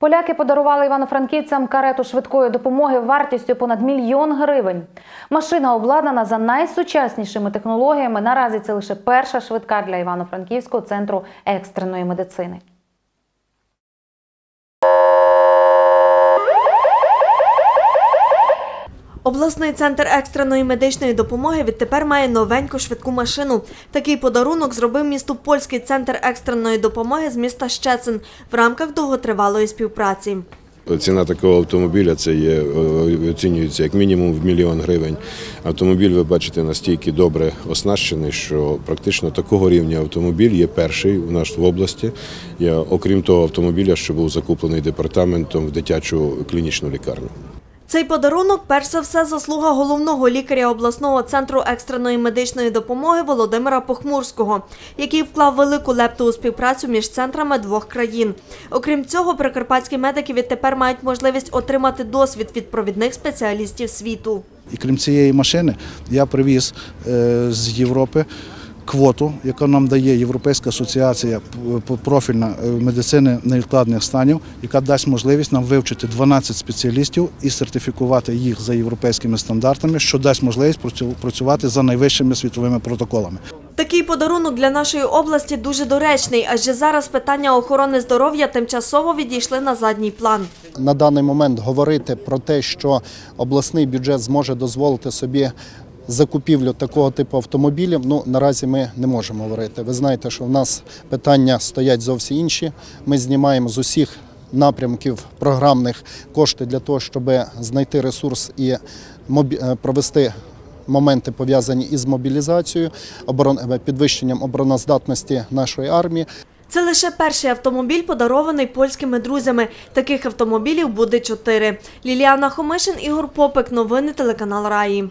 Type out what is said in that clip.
Поляки подарували івано-франківцям карету швидкої допомоги вартістю понад мільйон гривень. Машина обладнана за найсучаснішими технологіями. Наразі це лише перша швидка для Івано-Франківського центру екстреної медицини. Обласний центр екстреної медичної допомоги відтепер має новеньку швидку машину. Такий подарунок зробив місту польський центр екстреної допомоги з міста Щецин в рамках довготривалої співпраці. Ціна такого автомобіля це є е, оцінюється як мінімум в мільйон гривень. Автомобіль, ви бачите, настільки добре оснащений, що практично такого рівня автомобіль є перший у нас в області. Окрім того автомобіля, що був закуплений департаментом в дитячу клінічну лікарню. Цей подарунок перш за все заслуга головного лікаря обласного центру екстреної медичної допомоги Володимира Похмурського, який вклав велику лепту у співпрацю між центрами двох країн. Окрім цього, прикарпатські медики відтепер мають можливість отримати досвід від провідних спеціалістів світу. І крім цієї машини, я привіз е, з Європи квоту, яку нам дає Європейська асоціація профільна е, медицини невідкладних станів, яка дасть можливість нам вивчити 12 спеціалістів і сертифікувати їх за європейськими стандартами, що дасть можливість працю- працювати за найвищими світовими протоколами. Такий подарунок для нашої області дуже доречний, адже зараз питання охорони здоров'я тимчасово відійшли на задній план. на даний момент говорити про те, що обласний бюджет зможе дозволити собі закупівлю такого типу автомобілів, ну наразі ми не можемо говорити. Ви знаєте, що в нас питання стоять зовсім інші. Ми знімаємо з усіх напрямків програмних кошти для того, щоб знайти ресурс і е, провести. Моменти пов'язані із мобілізацією, е, підвищенням обороноздатності нашої армії. Це лише перший автомобіль, подарований польськими друзями. Таких автомобілів буде чотири. Ліліана Хомишин, Ігор Попик. Новини телеканал Раї.